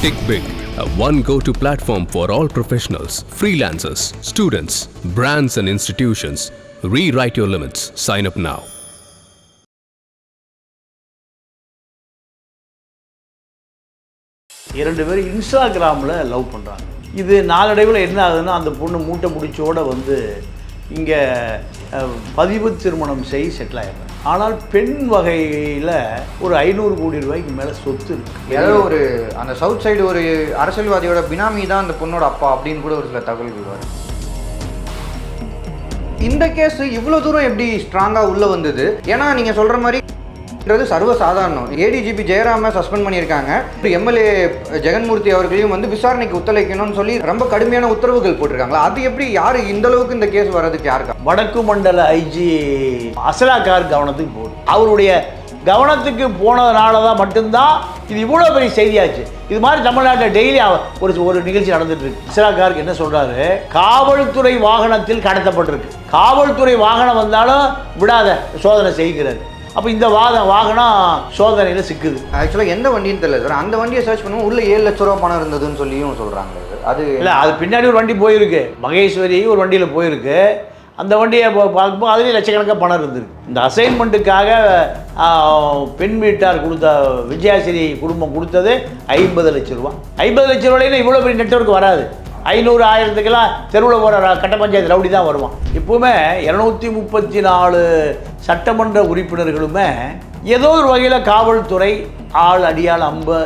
Tick Big, a one go to platform for all professionals, freelancers, students, brands, and institutions. Rewrite your limits. Sign up now. இரண்டு பேரும் இன்ஸ்டாகிராமில் love பண்ணுறாங்க இது நாளடைவில் என்ன ஆகுதுன்னா அந்த பொண்ணு மூட்டை முடிச்சோட வந்து இங்கே பதிவு திருமணம் செய் செட்டில் ஆயிடுறாங்க ஆனால் பெண் வகையில் ஒரு ஐநூறு கோடி ரூபாய்க்கு மேலே சொத்து இருக்கு. ஏதோ ஒரு அந்த சவுத் சைடு ஒரு அரசியல்வாதியோட பினாமி தான் அந்த பொண்ணோட அப்பா அப்படின்னு கூட ஒரு சில தகவல்கள் வரும் இந்த கேஸ் இவ்வளோ தூரம் எப்படி ஸ்ட்ராங்காக உள்ளே வந்தது? ஏன்னா நீங்கள் சொல்கிற மாதிரி அப்படின்றது சர்வசாதாரணம். ஏடிஜிபி ஜெயராம சஸ்பெண்ட் பண்ணியிருக்காங்க. எம்எல்ஏ ஜெகன்மூர்த்தி அவர்களையும் வந்து விசாரணைக்கு ஒத்துழைக்கணும்னு சொல்லி ரொம்ப கடுமையான உத்தரவுகள் போட்டிருக்காங்களா? அது எப்படி யாரு இந்த அளவுக்கு இந்த கேஸ் வர்றதுக்கு யாருக்கா? வடக்கு மண்டல ஐஜி அசலா கார் கவனத்துக்கு போகுது அவருடைய கவனத்துக்கு போனதுனால தான் மட்டும்தான் இது இவ்வளோ பெரிய செய்தியாச்சு. இது மாதிரி தமிழ்நாட்டில் டெய்லி ஒரு ஒரு நிகழ்ச்சி நடந்துட்டு இருக்கு அசலாக்காருக்கு என்ன சொல்றாரு? காவல்துறை வாகனத்தில் கடத்தப்பட்டிருக்கு. காவல்துறை வாகனம் வந்தாலும் விடாத சோதனை செய்கிறார். அப்போ இந்த வாத வாகனம் சோதனையில் சிக்குது. ஆக்சுவலாக எந்த வண்டின்னு தெரியல சார் அந்த வண்டியை சர்ச் பண்ணுவோம் உள்ள ஏழு லட்ச ரூபா பணம் இருந்ததுன்னு சொல்லியும் சொல்கிறாங்க அது இல்லை அது பின்னாடி ஒரு வண்டி போயிருக்கு. மகேஸ்வரி ஒரு வண்டியில் போயிருக்கு. அந்த வண்டியை பார்க்கும்போது அதுலேயும் லட்சக்கணக்காக பணம் இருந்திருக்கு. இந்த அசைன்மெண்ட்டுக்காக பெண் வீட்டார் கொடுத்த விஜயாசிரி குடும்பம் கொடுத்தது ஐம்பது லட்ச ரூபா ஐம்பது லட்ச ரூபாயில இவ்வளோ பெரிய நெட்வொர்க் வராது. ஐநூறு ஆயிரத்துக்கெல்லாம் தெருவில் போகிற கட்ட பஞ்சாயத்து ரவுடி தான் வருவான். இப்போவுமே இரநூத்தி முப்பத்தி நாலு சட்டமன்ற உறுப்பினர்களுமே ஏதோ ஒரு வகையில் காவல்துறை ஆள் அடியாள் அம்ப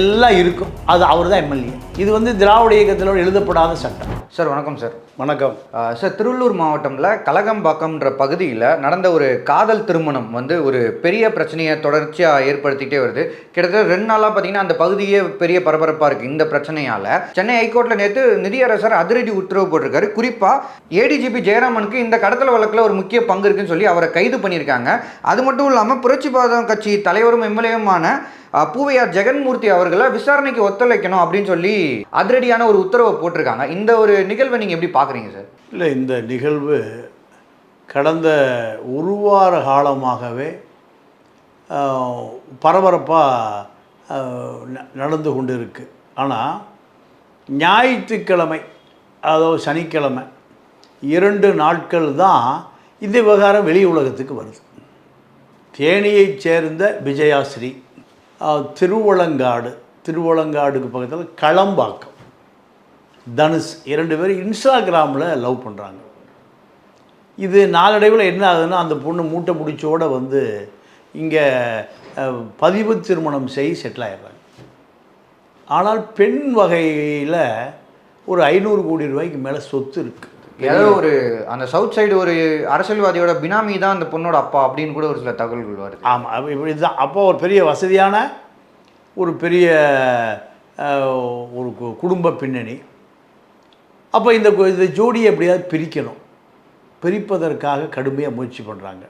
எல்லாம் இருக்கும். அது அவர் தான் எம்எல்ஏ. இது வந்து திராவிட இயக்கத்தில் எழுதப்படாத சட்டம். சார் வணக்கம் சார். வணக்கம். சார் திருவள்ளூர் மாவட்டம்ல கலகம்பாக்கம்ன்ற பகுதியில் நடந்த ஒரு காதல் திருமணம் வந்து ஒரு பெரிய பிரச்சனையை தொடர்ச்சியாக ஏற்படுத்திக்கிட்டே வருது. கிட்டத்தட்ட ரெண்டு நாளாக பார்த்தீங்கன்னா அந்த பகுதியே பெரிய பரபரப்பாக இருக்குது இந்த பிரச்சனையால் சென்னை ஹைகோர்ட்டில் நேற்று நிதியரசர் அதிரடி உத்தரவு போட்டிருக்காரு. குறிப்பாக ஏடிஜிபி ஜெயராமனுக்கு இந்த கடத்தல் வழக்கில் ஒரு முக்கிய பங்கு இருக்குன்னு சொல்லி அவரை கைது பண்ணியிருக்காங்க. அது மட்டும் இல்லாமல் புரட்சி பாதம் கட்சி தலைவரும் எம்எல்ஏவுமான பூவையார் ஜெகன்மூர்த்தி அவர்களை விசாரணைக்கு ஒத்துழைக்கணும் அப்படின்னு சொல்லி அதிரடியான ஒரு உத்தரவை போட்டிருக்காங்க. இந்த ஒரு நிகழ்வை நீங்கள் எப்படி பார்க்குறீங்க சார்? இல்லை இந்த நிகழ்வு கடந்த ஒரு வார காலமாகவே பரபரப்பாக நடந்து கொண்டு இருக்குது ஆனால் ஞாயிற்றுக்கிழமை அதாவது சனிக்கிழமை இரண்டு நாட்கள் தான் இந்த விவகாரம் வெளி உலகத்துக்கு வருது. தேனியைச் சேர்ந்த விஜயாஸ்ரீ திருவளங்காடு திருவளங்காடுக்கு பக்கத்தில் களம்பாக்கம் தனுஷ் இரண்டு பேரும் இன்ஸ்டாகிராமில் லவ் பண்ணுறாங்க இது நாளடைவில் என்ன ஆகுதுன்னா அந்த பொண்ணு மூட்டை முடிச்சோட வந்து இங்கே பதிவு திருமணம் செய் செட்டில் ஆயிடுறாங்க. ஆனால் பெண் வகையில் ஒரு ஐநூறு கோடி ரூபாய்க்கு மேலே சொத்து இருக்குது ஏதோ ஒரு அந்த சவுத் சைடு ஒரு அரசியல்வாதியோட பினாமி தான் அந்த பொண்ணோட அப்பா அப்படின்னு கூட ஒரு சில தகவல்கள் வருது. ஆமாம் இப்படி தான். அப்போ ஒரு பெரிய வசதியான ஒரு பெரிய ஒரு கு- குடும்ப பின்னணி. அப்போ இந்த இந்த ஜோடியை எப்படியாவது பிரிக்கணும். பிரிப்பதற்காக கடுமையாக முயற்சி பண்ணுறாங்க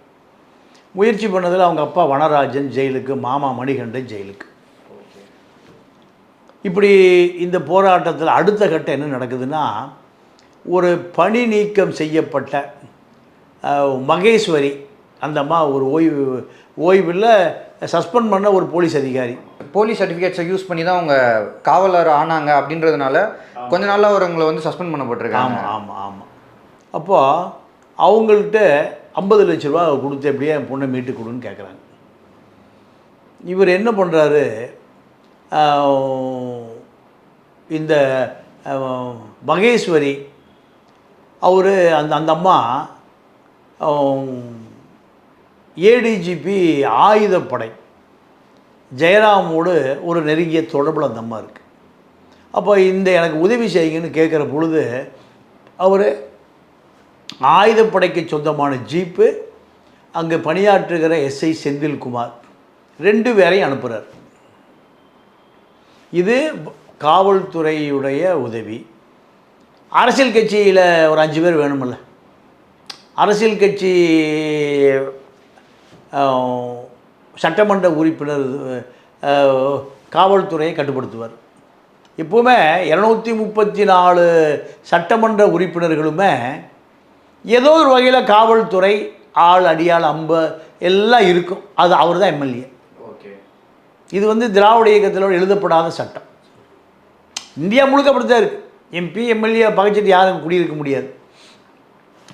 முயற்சி பண்ணதில் அவங்க அப்பா வனராஜன் ஜெயிலுக்கு மாமா மணிகண்டன் ஜெயிலுக்கு. இப்படி இந்த போராட்டத்தில் அடுத்த கட்டம் என்ன நடக்குதுன்னா ஒரு பணி நீக்கம் செய்யப்பட்ட மகேஸ்வரி அந்த அம்மா ஒரு ஓய்வு ஓய்வில் சஸ்பெண்ட் பண்ண ஒரு போலீஸ் அதிகாரி. போலீஸ் சர்டிஃபிகேட்ஸை யூஸ் பண்ணி தான் அவங்க காவலர் ஆனாங்க அப்படின்றதுனால கொஞ்ச நாள்ல அவங்களை வந்து சஸ்பெண்ட் பண்ணப்பட்டிருக்காங்க ஆமாம் ஆமாம் ஆமாம் அப்போது அவங்கள்ட்ட ஐம்பது லட்ச ரூபா கொடுத்து எப்படியே என் பொண்ணை மீட்டு கொடுன்னு கேட்குறாங்க இவர் என்ன பண்ணுறாரு இந்த மகேஸ்வரி அவர் அந்த அந்த அம்மா ஏடிஜிபி ஆயுதப்படை. ஜெயராமோடு ஒரு நெருங்கிய தொடர்பில் அந்த அம்மா இருக்குது அப்போ இந்த எனக்கு உதவி செய்யுங்கன்னு கேட்குற பொழுது அவர் ஆயுதப்படைக்கு சொந்தமான ஜீப்பு அங்கே பணியாற்றுகிற எஸ்ஐ செந்தில்குமார் ரெண்டு பேரையும் அனுப்புகிறார் இது காவல்துறையுடைய உதவி. அரசியல் கட்சியில் ஒரு அஞ்சு பேர் வேணுமில்ல அரசியல் கட்சி சட்டமன்ற உறுப்பினர் காவல்துறையை கட்டுப்படுத்துவார். எப்போவுமே இரநூத்தி முப்பத்தி நாலு சட்டமன்ற உறுப்பினர்களுமே ஏதோ ஒரு வகையில் காவல்துறை ஆள் அடியாள் அம்பு எல்லாம் இருக்கும். அது அவர் தான் எம்எல்ஏ. ஓகே. இது வந்து திராவிட இயக்கத்தில் எழுதப்படாத சட்டம். இந்தியா முழுக்க அப்படி தான் இருக்குது எம்பி எம்எல்ஏ பகைச்சிட்டு யாரும் குடியிருக்க முடியாது.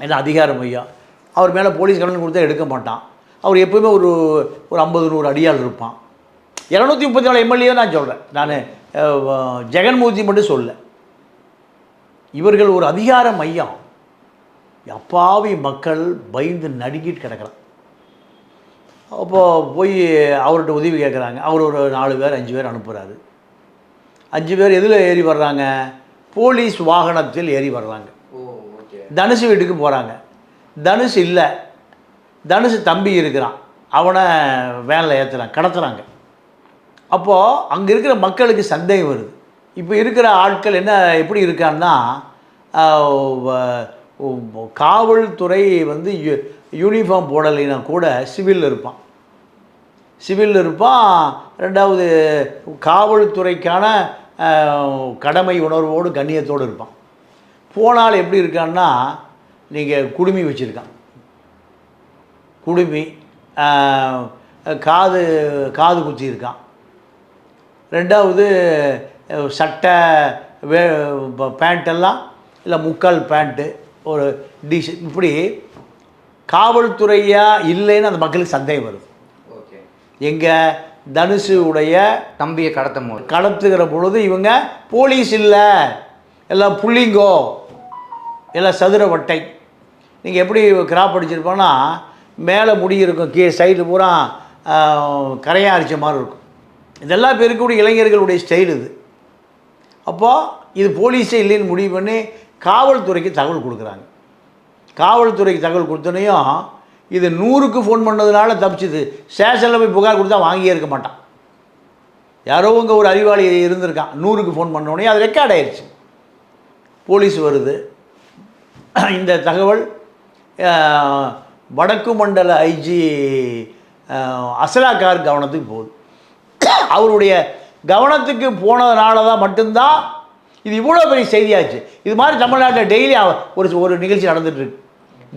ஏன்னா அதிகார மையம் அவர் மேலே போலீஸ் கடன் கொடுத்தா எடுக்க மாட்டான். அவர் எப்பவுமே ஒரு ஒரு ஐம்பது நூறு அடியாள் இருப்பான். இரநூத்தி முப்பத்தி நாலு எம்எல்ஏ நான் சொல்கிறேன் நான் ஜெகன்மூர்த்தி மட்டும் சொல்ல. இவர்கள் ஒரு அதிகார மையம். அப்பாவி மக்கள் பயந்து நடுங்கிட்டு கிடக்கிறான். அப்போது போய் அவர்கிட்ட உதவி கேட்குறாங்க அவர் ஒரு நாலு பேர் அஞ்சு பேர் அனுப்புகிறாரு அஞ்சு பேர் எதில் ஏறி வர்றாங்க? போலீஸ் வாகனத்தில் ஏறி வர்றாங்க. தனுஷ் வீட்டுக்கு போகிறாங்க தனுஷ் இல்லை. தனுஷ் தம்பி இருக்கிறான். அவனை வேனில் ஏற்றுறான் கடத்துகிறாங்க அப்போது அங்கே இருக்கிற மக்களுக்கு சந்தேகம் வருது. இப்போ இருக்கிற ஆட்கள் என்ன எப்படி இருக்கான்னா வ- காவல்துறை வந்து யூ- யூனிஃபார்ம் போடலைன்னா கூட சிவிலில் இருப்பான். சிவிலில் இருப்பான். ரெண்டாவது காவல்துறைக்கான கடமை உணர்வோடு கண்ணியத்தோடு இருப்பான். போனால் எப்படி இருக்கான்னா நீங்கள் குடுமி வச்சுருக்கான். குடுமி காது காது குத்தி இருக்கான் ரெண்டாவது சட்டை வே பேண்ட்டெல்லாம் இல்லை முக்கால் பேண்ட்டு ஒரு டிஷர்ட் இப்படி காவல்துறையா இல்லைன்னு அந்த மக்களுக்கு சந்தேகம் வருது. ஓகே. எங்கே தனுஷு உடைய தம்பியை கடத்தும் போது. கடத்துகிற பொழுது இவங்க போலீஸ் இல்லை எல்லாம் புள்ளிங்கோ எல்லாம் சதுர வட்டை. நீங்கள் எப்படி கிராப் அடிச்சிருப்போன்னா மேலே முடி இருக்கும் கீழே சைடு பூரா ஆஹ், கரையா அரிச்ச மாதிரி இருக்கும். இதெல்லாம் இப்போ இருக்கக்கூடிய இளைஞர்களுடைய ஸ்டைல் இது. அப்போது இது போலீஸே இல்லைன்னு முடிவு பண்ணி காவல்துறைக்கு தகவல் கொடுக்குறாங்க. காவல்துறைக்கு தகவல் கொடுத்தனையும் இது நூறுக்கு ஃபோன் பண்ணதுனால தப்பிச்சுது. ஸ்டேஷனில் போய் புகார் கொடுத்தா வாங்கியே இருக்க மாட்டான். யாரோ இங்கே ஒரு அறிவாளி இருந்திருக்கான். நூறுக்கு ஃபோன் பண்ணோடனே அது ரெக்கார்ட் ஆயிடுச்சு போலீஸ் வருது. இந்த தகவல் வடக்கு மண்டல ஐஜி அசலாக்கார் கவனத்துக்கு போகுது. அவருடைய கவனத்துக்கு போனதுனால தான் மட்டும்தான் இது இவ்வளோ பெரிய செய்தியாச்சு. இது மாதிரி தமிழ்நாட்டில் டெய்லி ஒரு ஒரு நிகழ்ச்சி நடந்துகிட்ருக்கு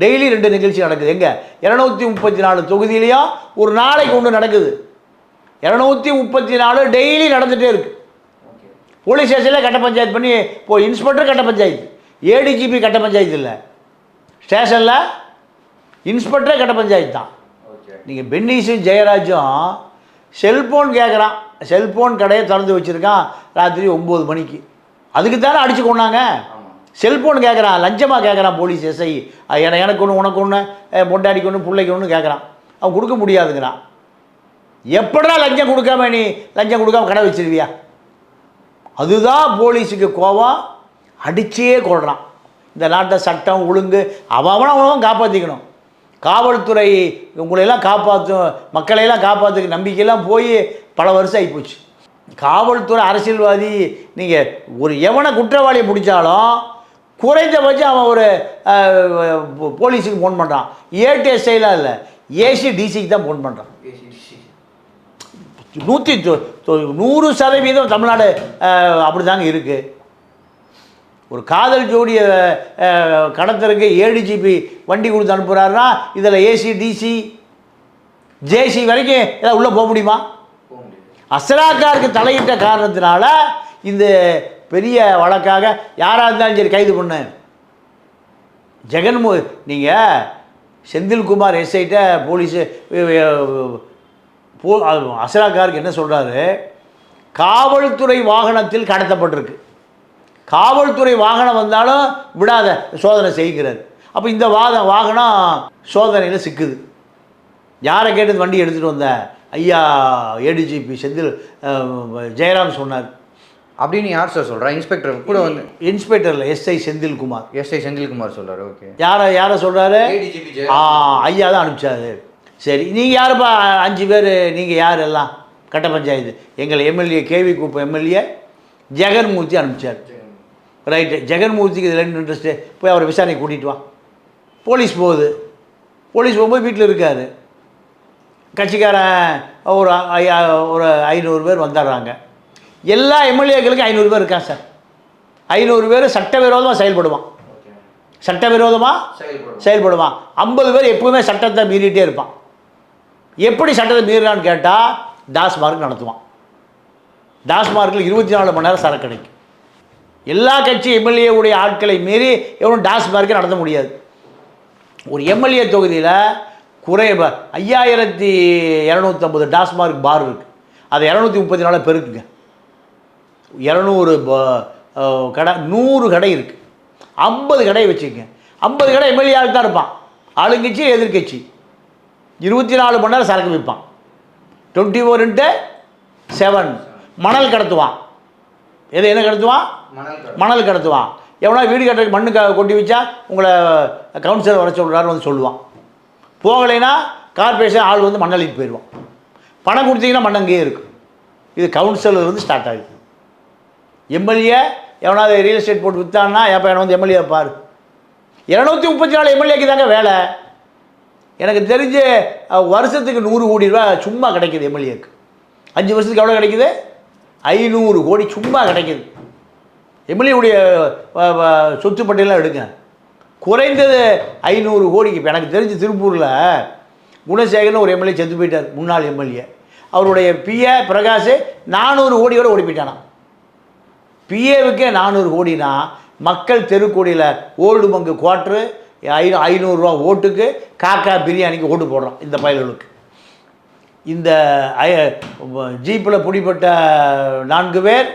டெய்லி ரெண்டு நிகழ்ச்சி நடக்குது. எங்கே? இரநூத்தி முப்பத்தி நாலு தொகுதியிலையும் ஒரு நாளைக்கு ஒன்று நடக்குது. இரநூத்தி முப்பத்தி நாலு டெய்லி நடந்துகிட்டே இருக்கு. போலீஸ் ஸ்டேஷனில் கட்ட பஞ்சாயத்து பண்ணி இப்போ இன்ஸ்பெக்டர் கட்ட பஞ்சாயத்து. ஏடிஜிபி கட்ட பஞ்சாயத்து இல்லை. ஸ்டேஷனில் இன்ஸ்பெக்டரே கட்ட பஞ்சாயத்து தான். நீங்கள் பென்னீஸும் ஜெயராஜும் செல்ஃபோன் கேட்குறான் செல்ஃபோன் கடையை திறந்து வச்சுருக்கான் ராத்திரி ஒம்பது மணிக்கு. அதுக்கு தானே அடிச்சு கொண்டாங்க செல்ஃபோன் கேட்குறான் லஞ்சமாக கேட்குறான் போலீஸ் எஸ்ஐ. என எனக்கு ஒன்று உனக்கு ஒன்று பொண்டாடிக்கு ஒன்று பிள்ளைக்கு ஒன்று கேட்குறான் அவன் கொடுக்க முடியாதுங்கிறான். எப்படா லஞ்சம் கொடுக்காம நீ லஞ்சம் கொடுக்காம கடை வச்சிருவியா அதுதான் போலீஸுக்கு கோவம். அடிச்சே கொள்றான் இந்த நாட்டை சட்டம் ஒழுங்கு அவன் அவனவன் காப்பாற்றிக்கணும் காவல்துறை உங்களையெல்லாம் காப்பாற்றும் மக்களையெல்லாம் காப்பாற்றுக்கு நம்பிக்கையெல்லாம் போய் பல வருஷம் ஆகிப்போச்சு காவல்துறை அரசியல்வாதி நீங்கள் ஒரு எவனை குற்றவாளியை பிடிச்சாலும் குறைந்தபட்சம் அவன் ஒரு போலீஸுக்கு ஃபோன் பண்ணுறான் ஏடிஎஸ்ஐலாம் இல்லை ஏசி டிசிக்கு தான் ஃபோன் பண்ணுறான் நூற்றி நூறு சதவீதம் தமிழ்நாடு அப்படி தாங்க இருக்குது ஒரு காதல் ஜோடியை அஹ், ஏழு ஜிபி வண்டி கொடுத்து அனுப்புகிறாருன்னா இதில் ஏசி டிசி ஜேசி வரைக்கும் ஏதாவது உள்ளே போக முடியுமா? அசலாக்காருக்கு தலையிட்ட காரணத்தினால இந்த பெரிய வழக்காக யாராக இருந்தாலும் சரி கைது பண்ணு. ஜெகன்மோ நீங்கள் செந்தில்குமார் எஸ்ஐட்ட போலீஸு போ அசலாக்காருக்கு என்ன சொல்கிறாரு காவல்துறை வாகனத்தில் கடத்தப்பட்டிருக்கு. காவல்துறை வாகனம் வந்தாலும் விடாத சோதனை செய்கிறார். அப்போ இந்த வாத வாகனம் சோதனையில் சிக்குது. யாரை கேட்டு வண்டி எடுத்துகிட்டு வந்த? ஐயா ஏடிஜிபி செந்தில் ஜெயராம் சொன்னார். அப்படின்னு யார் சார் சொல்கிறா இன்ஸ்பெக்டர் கூட வந்து இன்ஸ்பெக்டரில் எஸ்ஐ செந்தில்குமார். எஸ்ஐ செந்தில்குமார் சொல்கிறாரு ஓகே. யாரை யாரை சொல்கிறாரு ஐயா தான் அனுப்பிச்சாரு. சரி நீங்கள் யாருப்பா? அஞ்சு பேர் நீங்கள் யார் எல்லாம்? கட்ட பஞ்சாயத்து. எங்களை MLA K V Kuppam MLA Jaganmoorthy அனுப்பிச்சார். Right ஜெகன்மூர்த்திக்கு இதில் என்ன இன்ட்ரெஸ்ட்டு போய் அவரை விசாரணை கூட்டிகிட்டு வா. போலீஸ் போகுது. போலீஸ் போகும்போது வீட்டில் இருக்கார். கட்சிக்காரன் ஒரு ஐயா ஒரு ஐநூறு பேர் வந்துடுறாங்க. எல்லா எம்எல்ஏக்களுக்கும் ஐநூறு பேர் இருக்கான் சார். ஐநூறு பேர் சட்டவிரோதமாக செயல்படுவான். சட்டவிரோதமாக செயல்படுவான். ஐம்பது பேர் எப்பவுமே சட்டத்தை மீறிட்டே இருப்பான். எப்படி சட்டத்தை மீறினான்னு கேட்டால் டாஸ்மார்க் நடத்துவான். டாஸ்மார்க்கில் இருபத்தி நாலு மணி நேரம் சரக்கு கிடைக்கும். எல்லா கட்சி எம்எல்ஏவுடைய ஆட்களை மீறி எவனும் டாஸ்மார்க்கை நடத்த முடியாது. ஒரு எம்எல்ஏ தொகுதியில் குறைவ ஐயாயிரத்தி இரநூத்தம்பது டாஸ்மார்க் பார் இருக்குது அதை இரநூத்தி முப்பத்தி நாலு பெருக்குங்க. இரநூறு கடை நூறு கடை இருக்குது ஐம்பது கடை வச்சுக்கங்க ஐம்பது கடை எம்எல்ஏ ஆள் தான் இருப்பான். ஆளுங்கட்சி எதிர்க்கட்சி இருபத்தி நாலு மணி நேரம் சரக்கு விற்பான். டுவெண்ட்டி ஃபோர் இன்ட்டு செவன் மணல் கடத்துவான். எது என்ன கடத்துவான்? மணல் கடத்துவான். எவனா வீடு கட்டுறதுக்கு மண்ணு க கொட்டி வச்சா உங்களை கவுன்சிலர் வர சொல்கிறாரு வந்து சொல்லுவான். போகலைன்னா கார்பரேஷன் ஆள் வந்து மண்ணளிக்கு போயிடுவான். பணம் கொடுத்தீங்கன்னா மண் அங்கேயே இருக்கும் இது கவுன்சிலர் வந்து ஸ்டார்ட் ஆகுது எம்எல்ஏ எவனாவது ரியல் எஸ்டேட் போட்டு விற்றான்னா ஏப்பா என்ன வந்து எம்எல்ஏ பாரு. இரநூத்தி முப்பத்தி நாலு எம்எல்ஏக்கு தாங்க வேலை. எனக்கு தெரிஞ்சு வருஷத்துக்கு நூறு கோடி ரூபா சும்மா கிடைக்குது எம்எல்ஏக்கு. அஞ்சு வருஷத்துக்கு எவ்வளோ கிடைக்குது? ஐநூறு கோடி சும்மா கிடைக்குது. எம்எல்ஏவுடைய சொத்து பட்டியலாம் எடுங்க. குறைந்தது ஐநூறு கோடிக்கு இப்போ எனக்கு தெரிஞ்சு திருப்பூரில் குணசேகரன் ஒரு எம்எல்ஏ செத்து போயிட்டார் முன்னாள் எம்எல்ஏ. அவருடைய பிஏ பிரகாஷ் நானூறு கோடியோட ஓடி போயிட்டானா பிஏவுக்கே நானூறு கோடினா மக்கள் தெருக்கோடியில் ஓல்டு பங்கு குவாட்ரு ஐ ஐநூறுரூவா ஓட்டுக்கு காக்கா பிரியாணிக்கு ஓட்டு போடுறோம் இந்த பயல்களுக்கு. இந்த ஜீப்பில் பிடிப்பட்ட நான்கு பேர்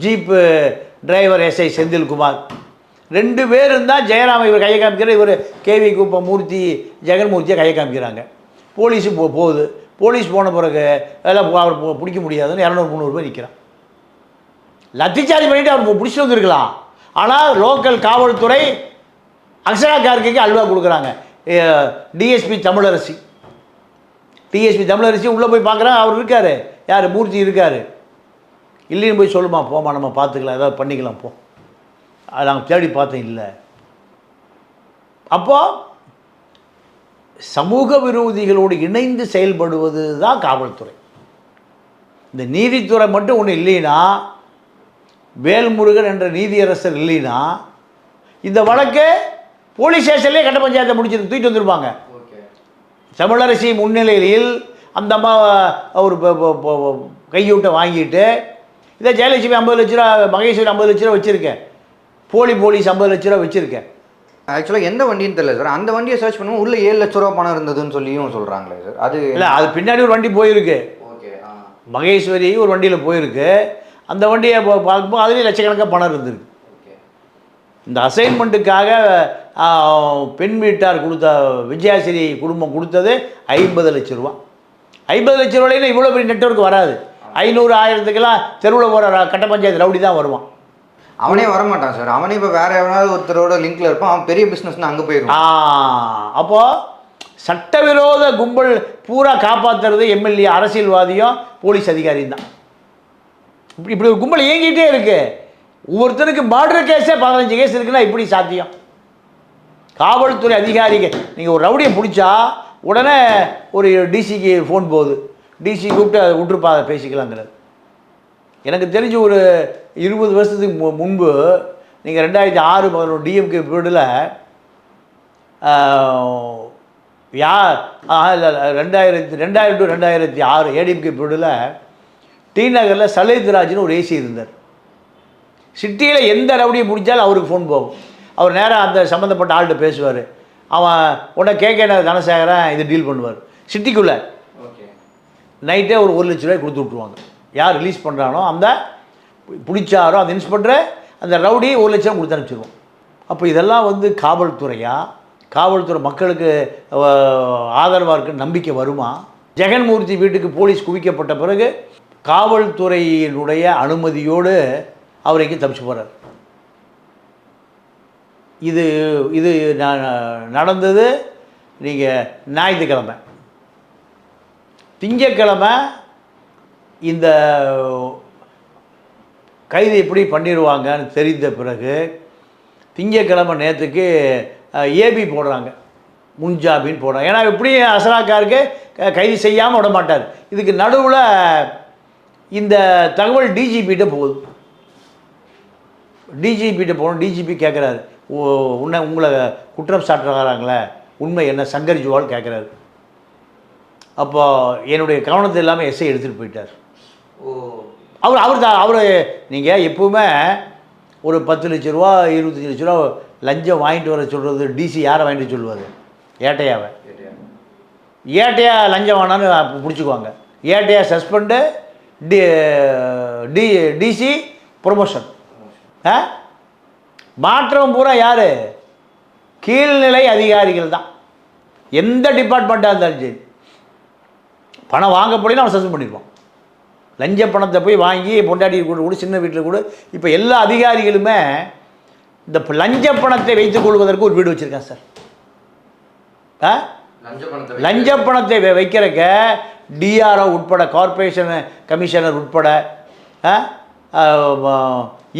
ஜீப்பு டிரைவர் எஸ்ஐ செந்தில்குமார். ரெண்டு பேரும் இருந்தால் ஜெயராம இவர் கையை காமிக்கிற இவர் கேவி குப்பம் மூர்த்தி ஜெகன்மூர்த்தியை கையை காமிக்கிறாங்க. போலீஸு போ போகுது. போலீஸ் போன பிறகு அதெல்லாம் அவர் போ- பிடிக்க முடியாதுன்னு இரநூறு முந்நூறு பேர் நிற்கிறான் லத்திச்சாரி பண்ணிவிட்டு அவர் பிடிச்சிட்டு வந்துருக்கலாம். ஆனால் லோக்கல் காவல்துறை அக்ஷரா கார்கைக்கு அல்வா கொடுக்குறாங்க. டிஎஸ்பி தமிழரசி. டிஎஸ்பி தமிழரசி உள்ளே போய் பார்க்குறான் அவர் இருக்கார். யார்? மூர்த்தி இருக்கார். இல்லைன்னு போய் சொல்லுமா போமா நம்ம பார்த்துக்கலாம் ஏதாவது பண்ணிக்கலாம் போ. அது நாங்கள் தேடி பார்த்தேன் இல்லை. அப்போது சமூக விரோதிகளோடு இணைந்து செயல்படுவது தான் காவல்துறை. இந்த நீதித்துறை மட்டும் ஒன்று இல்லைன்னா வேல்முருகன் என்ற நீதியரசர் இல்லைன்னா இந்த வழக்கு போலீஸ் ஸ்டேஷன்லேயே கட்ட பஞ்சாயத்தை முடிச்சு தூக்கிட்டு வந்திருப்பாங்க தமிழரசி முன்னிலையில் அந்த அம்மா ஒரு கையூட்டை வாங்கிட்டு இதை ஜெயலட்சுமி ஐம்பது லட்ச ரூபா மகேஸ்வரி ஐம்பது லட்ச ரூபா வச்சுருக்கேன். போலி போலீஸ் ஐம்பது லட்ச ரூபா வச்சுருக்கேன். ஆக்சுவலாக எந்த வண்டின்னு தெரியல சார் அந்த வண்டியை சர்ச் பண்ணுவோம் உள்ள ஏழு லட்ச ரூபா பணம் இருந்ததுன்னு சொல்லியும் சொல்கிறாங்களே சார் அது இல்லை அது பின்னாடி ஒரு வண்டி போயிருக்கு. மகேஸ்வரி ஒரு வண்டியில் போயிருக்கு. அந்த வண்டியை பார்க்கும்போது அதுலேயும் லட்சக்கணக்காக பணம் இருந்திருக்கு. இந்த அசைன்மெண்ட்டுக்காக பெண் வீட்டார் கொடுத்த விஜயாசிரி குடும்பம் கொடுத்தது ஐம்பது லட்ச ரூபா. ஐம்பது லட்ச ரூபாயில இவ்வளோ பெரிய நெட்வொர்க் வராது. ஐநூறு ஆயிரத்துக்கெல்லாம் தெருவில் போகிற கட்ட பஞ்சாயத்து ரவுடி தான் வருவான். அவனே வரமாட்டான் சார். அவனே இப்போ வேற எவனாவது ஒருத்தரோட லிங்க்ல இருப்பான். அவன் பெரிய பிஸ்னஸ்னா அங்கே போயிடுவான். அப்போது சட்டவிரோத கும்பல் பூரா காப்பாற்றுறது எம்எல்ஏ அரசியல்வாதியும் போலீஸ் அதிகாரியும் தான். இப்படி இப்படி ஒரு கும்பல் இயங்கிட்டே இருக்கு. ஒவ்வொருத்தருக்கு மர்டர் கேஸே பதினஞ்சு கேஸ் இருக்குன்னா இப்படி சாத்தியம். காவல்துறை அதிகாரிகள் நீங்கள் ஒரு ரவுடியை பிடிச்சா உடனே ஒரு டிசிக்கு ஃபோன் போகுது. டிசி கூப்பிட்டு அதை விட்டுருப்பா அதை பேசிக்கலாங்கிறார் எனக்கு தெரிஞ்ச ஒரு இருபது வருஷத்துக்கு மு- முன்பு நீங்கள் ரெண்டாயிரத்தி ஆறு பதினொன்று டிஎம்கே பீரியடில் யா இல்லை ரெண்டாயிரத்தி ரெண்டாயிரம் டு ரெண்டாயிரத்தி ஆறு ஏடிஎம்கே பீரியடில் டி நகரில் சலேத்ராஜ்னு ஒரு ஏசி இருந்தார். சிட்டியில் எந்த ரவுடியை பிடிச்சாலும் அவருக்கு ஃபோன் போகும். அவர் நேராக அந்த சம்மந்தப்பட்ட ஆள்கிட்ட பேசுவார். அவன் உடனே கேட்க தனசேகரன் இது டீல் பண்ணுவார். சிட்டிக்குள்ளே நைட்டே ஒரு ஒரு லட்ச ரூபாய் கொடுத்து விட்ருவாங்க யார் ரிலீஸ் பண்ணுறானோ அந்த பிடிச்சாரோ அந்த இன்ஸ்பெக்டரை அந்த ரவுடி ஒரு லட்சம் கொடுத்து அனுப்பிச்சிருவோம். அப்போ இதெல்லாம் வந்து காவல்துறையாக காவல்துறை மக்களுக்கு ஆதரவாக இருக்கு நம்பிக்கை வருமா? ஜெகன்மூர்த்தி வீட்டுக்கு போலீஸ் குவிக்கப்பட்ட பிறகு காவல்துறையினுடைய அனுமதியோடு அவரைக்கு தப்பிச்சு போகிறார் இது இது நடந்தது. நீங்கள் ஞாயிற்றுக்கிழமை. திங்கக்கிழமை இந்த கைது எப்படி பண்ணிடுவாங்கன்னு தெரிந்த பிறகு திங்கக்கிழமை நேற்றுக்கு ஏபி போடுறாங்க. முன்ஜாபின்னு போடுறாங்க. ஏன்னா எப்படியும் அசராக்காருக்கு க- கைது செய்யாமல் விட மாட்டார். இதுக்கு நடுவில் இந்த தகவல் டிஜிபிகிட்ட போகுது. டிஜிபிகிட்ட போகணும். டிஜிபி கேட்குறாரு உன்னை உங்களை குற்றம் சாட்டுறாங்களே உண்மை என்ன? சங்கர் ஜுவால் கேட்குறாரு அப்போ என்னுடைய கவனத்தை எல்லாமே எஸ்ஐ எடுத்துகிட்டு போயிட்டார். ஓ. அவர் அவர் தான் அவர் நீங்கள் எப்பவுமே ஒரு பத்து லட்ச ரூபா இருபத்தஞ்சி லட்ச ரூபா லஞ்சம் வாங்கிட்டு வர சொல்கிறது டிசி யாரை வாங்கிட்டு சொல்லுவார்? ஏட்டையாவை. ஏட்டையா? லஞ்சம் வேணான்னு பிடிச்சிக்குவாங்க. ஏட்டையா suspend D D DC promotion. ஆ? மாற்றம் பூரா யார்? கீழ்நிலை அதிகாரிகள் தான். எந்த டிபார்ட்மெண்ட்டாக இருந்தாலும் சரி. பணம் வாங்க போனீங்கன்னா அவன் சஸ்பெண்ட் பண்ணிடுவான் லஞ்ச பணத்தை போய் வாங்கி பொண்டாட்டி கூட கூட சின்ன வீட்டில் கூட. இப்போ எல்லா அதிகாரிகளுமே இந்த லஞ்ச பணத்தை வைத்துக் கொள்வதற்கு ஒரு வீடு வச்சுருக்கான் சார். ஆ? லஞ்ச பணத்தை வைக்கிறக்க டிஆர்ஓ உட்பட கார்ப்பரேஷன் கமிஷனர் உட்பட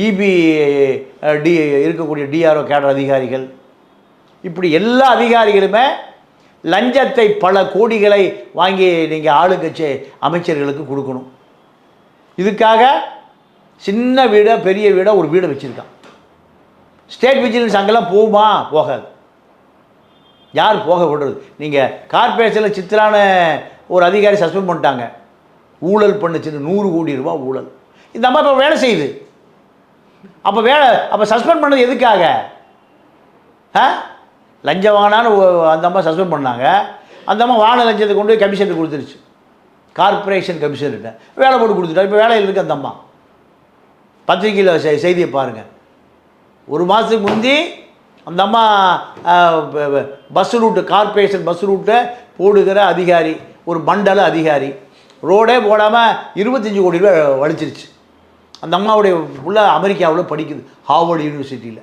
இபி டி இருக்கக்கூடிய டிஆர்ஓ கேடர் அதிகாரிகள். இப்படி எல்லா அதிகாரிகளுமே லஞ்சத்தை பல கோடிகளை வாங்கி நீங்கள் ஆளுங்கட்சி அமைச்சர்களுக்கு கொடுக்கணும். இதுக்காக சின்ன வீடை பெரிய வீடை ஒரு வீடை வச்சுருக்கான். ஸ்டேட் விஜிலன்ஸ் அங்கெல்லாம் போகுமா? போகாது. யார் போக விடுறது? நீங்கள் கார்பரேஷனில் சித்திரான ஒரு அதிகாரி சஸ்பெண்ட் பண்ணிட்டாங்க. ஊழல் பண்ணுச்சுன்னு நூறு கோடி ரூபா ஊழல். இந்த அம்மா இப்போ வேலை செய்யுது. அப்போ வேலை அப்போ சஸ்பெண்ட் பண்ணது எதுக்காக? ஆ? லஞ்சம் வாங்கினான்னு அந்த அம்மா சஸ்பெண்ட் பண்ணாங்க. அந்த அம்மா வான லஞ்சத்தை கொண்டு போய் கமிஷனுக்கு கொடுத்துருச்சு. கார்ப்பரேஷன் கமிஷன்கிட்ட வேலை போட்டு கொடுத்துட்டா. இப்போ வேலையில் இருக்கு அந்த அம்மா. பத்திரிக்கையில் செ- செய்தியை பாருங்கள் ஒரு மாதத்துக்கு முந்தி அந்த அம்மா பஸ் ரூட்டு கார்பரேஷன் பஸ் ரூட்டை போடுகிற அதிகாரி ஒரு மண்டல அதிகாரி ரோடே போடாமல் இருபத்தஞ்சி கோடி ரூபாய் வலிச்சிருச்சு. அந்த அம்மாவுடைய உள்ள அமெரிக்காவில் படிக்குது. ஹார்வர்டு யூனிவர்சிட்டியில்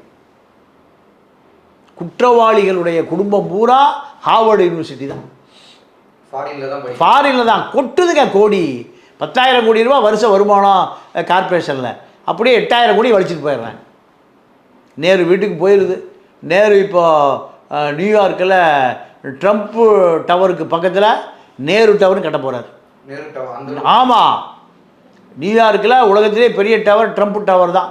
குற்றவாளிகளுடைய குடும்பம் பூரா ஹார்வர்டு யூனிவர்சிட்டி தான். ஃபாரின்ல தான் கொட்டுதுங்க கோடி. பத்தாயிரம் கோடி ரூபா வருஷ வருமானம் கார்ப்பரேஷனில். அப்படியே எட்டாயிரம் கோடி வலிச்சிட்டு போயிடுறேன். நேரு வீட்டுக்கு போயிடுது நேரு இப்போ அஹ், நியூயார்க்கில் ட்ரம்ப்பு டவருக்கு பக்கத்தில் நேரு டவர்னு கட்ட போகிறார் ஆமாம் நியூயார்க்கில் உலகத்திலே பெரிய டவர் ட்ரம்ப் டவர் தான்.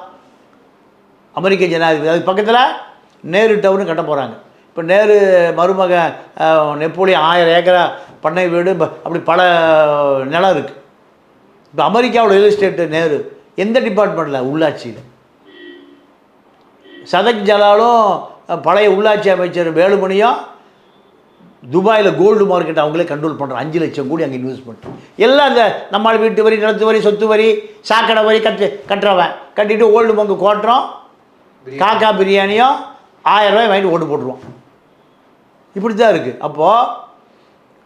அமெரிக்க ஜனாதிபதி. அதுக்கு பக்கத்தில் நேரு டவர்னு கட்ட போகிறாங்க இப்போ நேரு மருமக நெப்போலியன் ஆயிரம் ஏக்கரா பண்ணை வீடு அப்படி பல நிலம் இருக்குது இப்போ அமெரிக்காவோட ரியல் எஸ்டேட்டு நேரு எந்த டிபார்ட்மெண்ட்டில் உள்ளாட்சியில். சதக் ஜலாலும் பழைய உள்ளாட்சி அமைச்சர் வேலுமணியும் துபாயில் கோல்டு மார்க்கெட் அவங்களே கண்ட்ரோல் பண்ணுறாங்க அஞ்சு லட்சம் கோடி அங்கே இன்வெஸ்ட்மெண்ட் எல்லாம் இந்த நம்மால் வீட்டு வரி நிலத்து வரி சொத்து வரி சாக்கடை வரி கட்டு கட்டுறவன். கட்டிட்டு ஓல்டு பங்கு கோட்டுறோம். காக்கா பிரியாணியும் ஆயிரம் ரூபாய் வாங்கிட்டு ஓட்டு போட்டுருவோம். இப்படி தான் இருக்குது அப்போது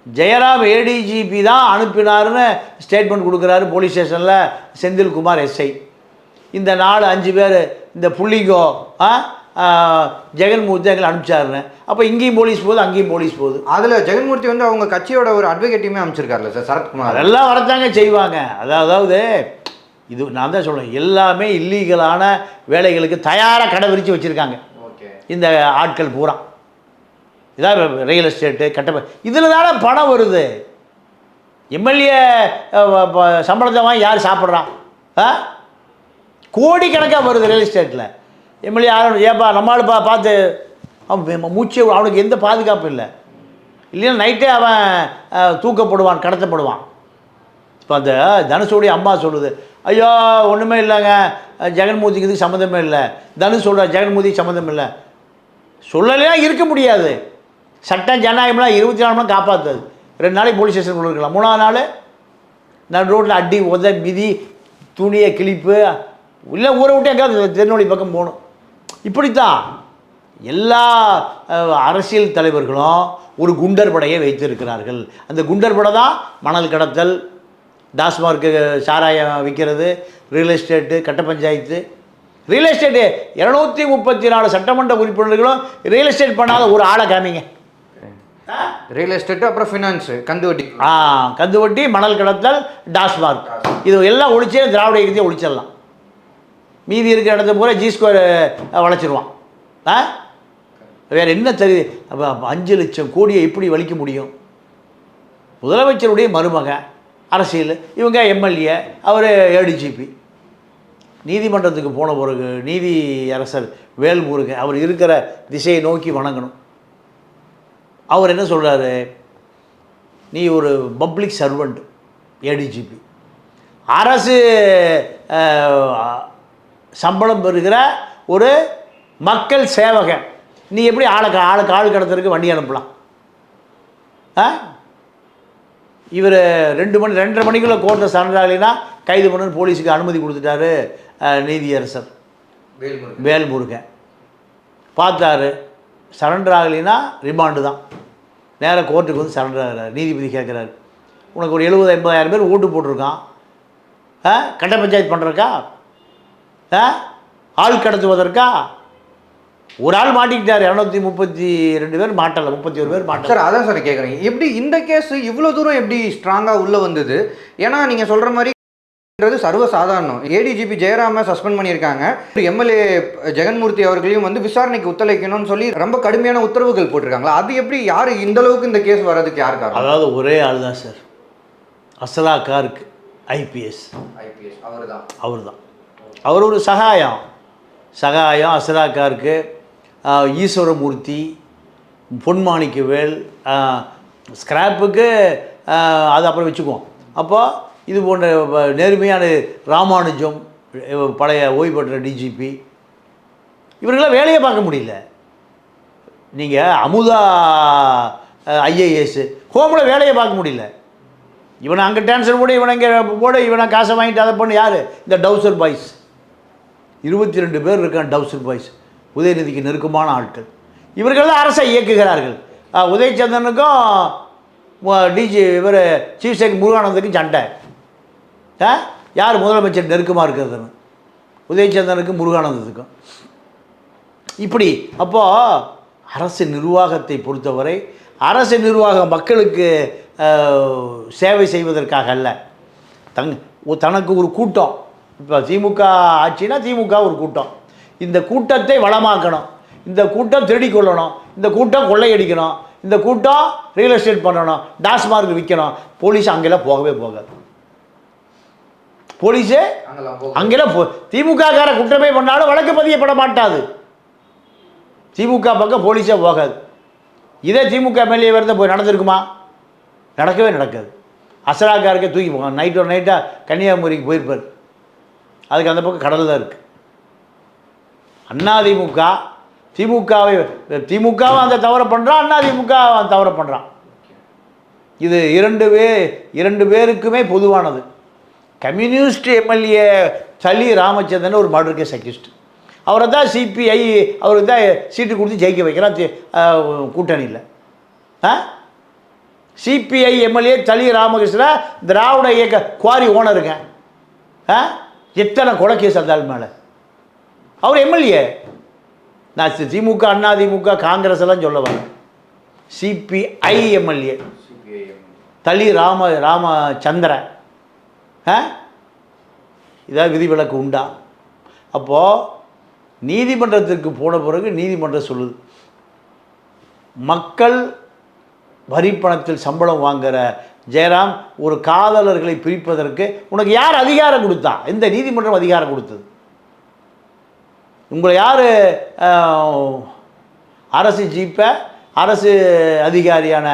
ஜெயராம் ஏடிஜிபி தான் அனுப்பினாருன்னு ஸ்டேட்மெண்ட் கொடுக்குறாரு போலீஸ் ஸ்டேஷனில் செந்தில்குமார் எஸ்ஐ இந்த நாலு அஞ்சு பேர் இந்த புள்ளிங்கோ ஜெகன்மூர்த்தி எங்களை அனுப்பிச்சாருன்னு. அப்போ இங்கேயும் போலீஸ் போகுது அங்கேயும் போலீஸ் போகுது. அதுல ஜெகன்மூர்த்தி வந்து அவங்க கட்சியோட ஒரு அட்வொகேட்டையுமே அமைச்சிருக்காருல்ல சார் சரத்குமார்? அதெல்லாம் வரத்தாங்க செய்வாங்க. அதாவது இது நான் தான் சொல்கிறேன் எல்லாமே இல்லீகலான வேலைகளுக்கு தயாராக கடை விரித்து வச்சுருக்காங்க. இந்த ஆட்கள் பூரா. இதான் ரியல் எஸ்டேட்டு கட்ட இதில் தானே பணம் வருது. எம்எல்ஏ சம்பளத்தை வாங்கி யார் சாப்பிட்றான் ஆ? கோடிக்கணக்காக வருது ரியல் எஸ்டேட்டில் எம்எல்ஏ யாரும் ஏப்பா நம்மளுப்பா பார்த்து அவன் மூச்சு அவனுக்கு எந்த பாதுகாப்பும் இல்லை. இல்லைன்னா நைட்டே அவன் தூக்கப்படுவான் கடத்தப்படுவான். இப்போ அந்த தனுஷோடைய அம்மா சொல்லுது ஐயோ ஒன்றுமே இல்லைங்க. ஜெகன்மூர்த்திக்கு இதுக்கு சம்மந்தமே இல்லை. தனுஷ் சொல்கிற ஜெகன்மூர்த்திக்கு சம்மந்தம் இல்லை. சொல்லலையா இருக்க முடியாது. சட்டம் ஜனநாயகம்லாம் இருபத்தி நாலு மணி காப்பாற்றுது ரெண்டு நாளைக்கு போலீஸ் ஸ்டேஷன் இருக்கலாம். மூணாவது நாள் நான் ரோட்டில் அடி உத மிதி துணியை கிழிப்பு இல்லை ஊரை விட்டு எங்கேயாவது திருநெல்வேலி பக்கம் போகணும். இப்படித்தான் எல்லா அரசியல் தலைவர்களும் ஒரு குண்டர் படையை வைத்திருக்கிறார்கள். அந்த குண்டர் படை தான் மணல் கடத்தல் டாஸ்மார்க்கு சாராயம் விற்கிறது ரியல் எஸ்டேட்டு கட்ட பஞ்சாயத்து ரியல் எஸ்டேட்டு இரநூத்தி முப்பத்தி நாலு சட்டமன்ற உறுப்பினர்களும் ரியல் எஸ்டேட் பண்ணாத ஒரு ஆளை காமிங்க. ரியல் எஸ்டேட் அப்புறம் ஃபினான்ஸ் கந்து வட்டி. ஆ கந்து வட்டி மணல் கடத்தல் டாஸ்மார்க் இது எல்லாம் ஒழிச்சே திராவிட இயக்கத்தையே ஒழிச்சிடலாம். மீதி இருக்கிற இடத்த பூரா ஜி ஸ்கொயர் வளைச்சிருவான். ஆ? வேறு என்ன அப்போ அஞ்சு லட்சம் கோடியை எப்படி வலிக்க முடியும்? முதலமைச்சருடைய மருமக அரசியல் இவங்க எம்எல்ஏ அவர் ஏடிஜிபி நீதிமன்றத்துக்கு போன பிறகு நீதி அரசர் வேல்முருகன் அவர் இருக்கிற திசையை நோக்கி வணங்கணும். அவர் என்ன சொல்கிறாரு நீ ஒரு பப்ளிக் சர்வெண்ட் ஏடிஜிபி அரசு சம்பளம் பெறுகிற ஒரு மக்கள் சேவகன். நீ எப்படி ஆளை ஆளுக்கு ஆள் கடத்துறதுக்கு வண்டி அனுப்பலாம்? ஆ இவர் ரெண்டு மணி ரெண்டரை மணிக்குள்ளே கோர்ட்டை சரண்டாகலைன்னா கைது பண்ணுன்னு போலீஸுக்கு அனுமதி கொடுத்துட்டாரு. நீதியரசர். வேல்முருகன். பார்த்தாரு. சரண்டர் ஆகலைன்னா ரிமாண்டு தான். நேராக கோர்ட்டுக்கு வந்து சரண்டர் ஆகிறார். நீதிபதி கேட்குறாரு. உனக்கு ஒரு எழுபது எண்பதாயிரம் பேர் ஓட்டு போட்டிருக்கான். ஆ கட்ட பஞ்சாயத்து பண்ணுறக்கா ஆ ஆள் கடத்துவதற்கா? ஒரு ஆள் மாட்டிக்கிட்டார். இரநூத்தி முப்பத்தி ரெண்டு பேர் மாட்டலை. முப்பத்தி ஒரு பேர் மாட்டல. சார் அதான் சார் கேட்குறேன். எப்படி இந்த கேஸ் இவ்வளோ தூரம் எப்படி ஸ்ட்ராங்காக உள்ளே வந்தது? ஏன்னா நீங்கள் சொல்கிற மாதிரி ன்றது சர்வ சாதாரணம் ஏடிஜிபி ஜெயராம சஸ்பெண்ட் பண்ணியிருக்காங்க. எம்எல்ஏ ஜெகன்மூர்த்தி அவர்களையும் வந்து விசாரணைக்கு ஒத்துழைக்கணும்னு சொல்லி ரொம்ப கடுமையான உத்தரவுகள் போட்டிருக்காங்களா? அது எப்படி யார் இந்த அளவுக்கு இந்த கேஸ் வர்றதுக்கு யார் காரணம்? அதாவது ஒரே ஆள் தான் sir. Asra Garg IPS IPS அவர் தான் அவர் தான் அவர் ஒரு சகாயம். சகாயம் அசராக்காருக்கு ஈஸ்வரமூர்த்தி பொன்மாணிக்கவேல் ஸ்கிராப்புக்கு அது அப்புறம் வச்சுக்குவோம். அப்போ இது போன்ற நேர்மையான ராமானுஜம் பழைய ஓய்வு பெற்ற டிஜிபி இவர்களாம் வேலையை பார்க்க முடியல. நீங்கள் அமுதா ஐஏஎஸ் ஹோமில் வேலையை பார்க்க முடியல. இவனை அங்கே ட்ரான்ஸ்ஃபர் போட இவனை இங்கே போட இவனை காசை வாங்கிட்டு அதை பண்ண. யார்? இந்த டவுசர் பாய்ஸ். இருபத்தி ரெண்டு பேர் இருக்கான் டவுசர் பாய்ஸ். உதயநிதிக்கு நெருக்கமான ஆட்கள். இவர்கள் தான் அரசை இயக்குகிறார்கள். உதயச்சந்திரனுக்கும் டிஜி இவர் சீஃப் செக்ரட்டரி முருகானந்துக்கும் சண்டை. யார் முதலமைச்சர் நெருக்கமாக இருக்கிறதுன்னு? உதயச்சந்திரனுக்கும் முருகானந்தத்துக்கும். இப்படி அப்போது அரசு நிர்வாகத்தை பொறுத்தவரை அரசு நிர்வாகம் மக்களுக்கு சேவை செய்வதற்காக அல்ல. தங் தனக்கு ஒரு கூட்டம். இப்போ திமுக ஆட்சினா திமுக ஒரு கூட்டம். இந்த கூட்டத்தை வளமாக்கணும். இந்த கூட்டம் திருடி கொள்ளணும் இந்த கூட்டம் கொள்ளையடிக்கணும். இந்த கூட்டம் ரியல் எஸ்டேட் பண்ணணும். டாஸ்மார்க் விற்கணும் போலீஸ் அங்கெல்லாம் போகவே போகாது. போலீஸே? அங்கெல்லாம் போ திமுக கார குற்றமே பண்ணாலும் வழக்கு பதியப்பட மாட்டாது திமுக பக்கம் போலீஸே போகாது. இதே திமுக எம்எல்ஏ வரத போய் நடந்திருக்குமா? நடக்கவே நடக்காது. அசராக்காருக்கே தூக்கி போங்க நைட்டோ நைட்டாக கன்னியாகுமரிக்கு போயிருப்பார். அதுக்கு அந்த பக்கம் கடல் தான் இருக்குது அதிமுக திமுகவை திமுகவும் அந்த தவறை பண்ணுறான் அதிமுக அந்த தவறை பண்ணுறான் இது இரண்டு பே இரண்டு பேருக்குமே பொதுவானது. கம்யூனிஸ்ட் எம்எல்ஏ சளி ராமச்சந்திரன் ஒரு மர்டர் கேஸ் அக்யூஸ்ட் அவரை தான் சிபிஐ அவருக்கு தான் சீட்டு கொடுத்து ஜெயிக்க வைக்கிறான். கூட்டணியில் ஆ சிபிஐ எம்எல்ஏ சளி ராமகிருஷ்ணா திராவிட இயக்க குவாரி ஓனருங்க ஆ? எத்தனை கொலை கேஸ் அந்த ஆள் மேலே. அவர் எம்எல்ஏ. நான் திமுக அண்ணா திமுக காங்கிரஸ் எல்லாம் சொல்ல வரேன். CPI MLA. தளி ராம ராமச்சந்திரன். ஆ? இதான் விதிவிலக்கு உண்டா? அப்போது நீதிமன்றத்திற்கு போன பிறகு நீதிமன்றம் சொல்லுது. மக்கள் வரி பணத்தில் சம்பளம் வாங்குகிற ஜெயராம் ஒரு காதலர்களை பிரிப்பதற்கு உனக்கு யார் அதிகாரம் கொடுத்தா? இந்த நீதிமன்றம் அதிகாரம் கொடுத்தது? உங்களை யார் அரசு ஜீப்பை அரசு அதிகாரியான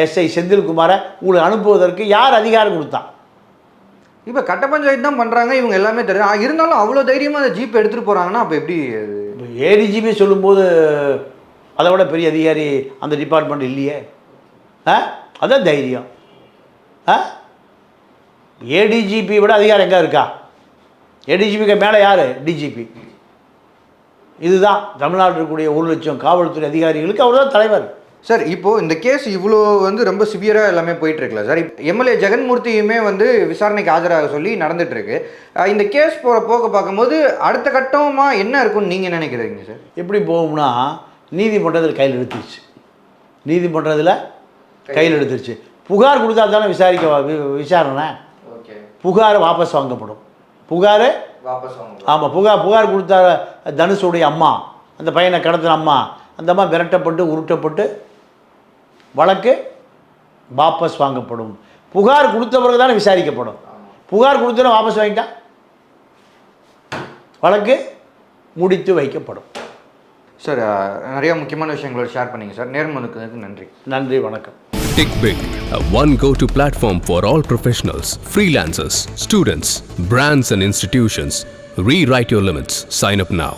எஸ்ஐ செந்தில்குமாரை உங்களை அனுப்புவதற்கு யார் அதிகாரம் கொடுத்தான் இப்போ கட்ட பஞ்சாயத்து தான் பண்ணுறாங்க இவங்க எல்லாமே தெரியும் இருந்தாலும் அவ்வளோ தைரியமாக அந்த ஜீப் எடுத்துகிட்டு போகிறாங்கன்னா அப்போ எப்படி அது? ஏடிஜிபி சொல்லும்போது அதை விட பெரிய அதிகாரி அந்த டிபார்ட்மெண்ட் இல்லையே? ஆ? அதான் தைரியம். ஆ? ஏடிஜிபி விட அதிகாரம் எங்கே இருக்கா? ஏடிஜிபிக்கு மேலே யார்? டிஜிபி இதுதான் தமிழ்நாட்டில் இருக்கக்கூடிய ஒரு லட்சம் காவல்துறை அதிகாரிகளுக்கு அவர் தான் தலைவர். சார் இப்போ இந்த கேஸ் இவ்வளோ வந்து ரொம்ப சிவியராக எல்லாமே போயிட்டு இருக்குல்ல சார் எம்எல்ஏ ஜெகன்மூர்த்தியுமே வந்து விசாரணைக்கு ஆஜராக சொல்லி நடந்துட்டு இருக்கு அஹ் இந்த கேஸ் போகிற போக்க பார்க்கும்போது அடுத்த கட்டமாக என்ன இருக்கும்னு நீங்கள் நினைக்கிறீங்க சார்? எப்படி போகும்னா நீதிமன்றத்தில் கையில் எடுத்துருச்சு. நீதிமன்றத்தில் கையில் எடுத்துருச்சு. புகார் கொடுத்தா தானே விசாரிக்க விசாரணை. புகார் வாபஸ் வாங்கப்படும். புகார் ஆமாம் புகார் புகார் கொடுத்த தனுஷுடைய அம்மா அந்த பையனை கடத்தின அம்மா அந்த அம்மா விரட்டப்பட்டு உருட்டப்பட்டு வழக்கு வாபஸ் வாங்கப்படும். புகார் கொடுத்தவர்கள் தானே விசாரிக்கப்படும். புகார் கொடுத்தவன வாபஸ் வாங்கிட்டா? வழக்கு முடித்து வைக்கப்படும். சார் நிறைய முக்கியமான விஷயங்களோட ஷேர் பண்ணீங்க சார். நேர்மனுக்கு நன்றி. நன்றி வணக்கம். Tick Big, a one go to platform for all professionals, freelancers, students, brands, and institutions. Rewrite your limits. Sign up now.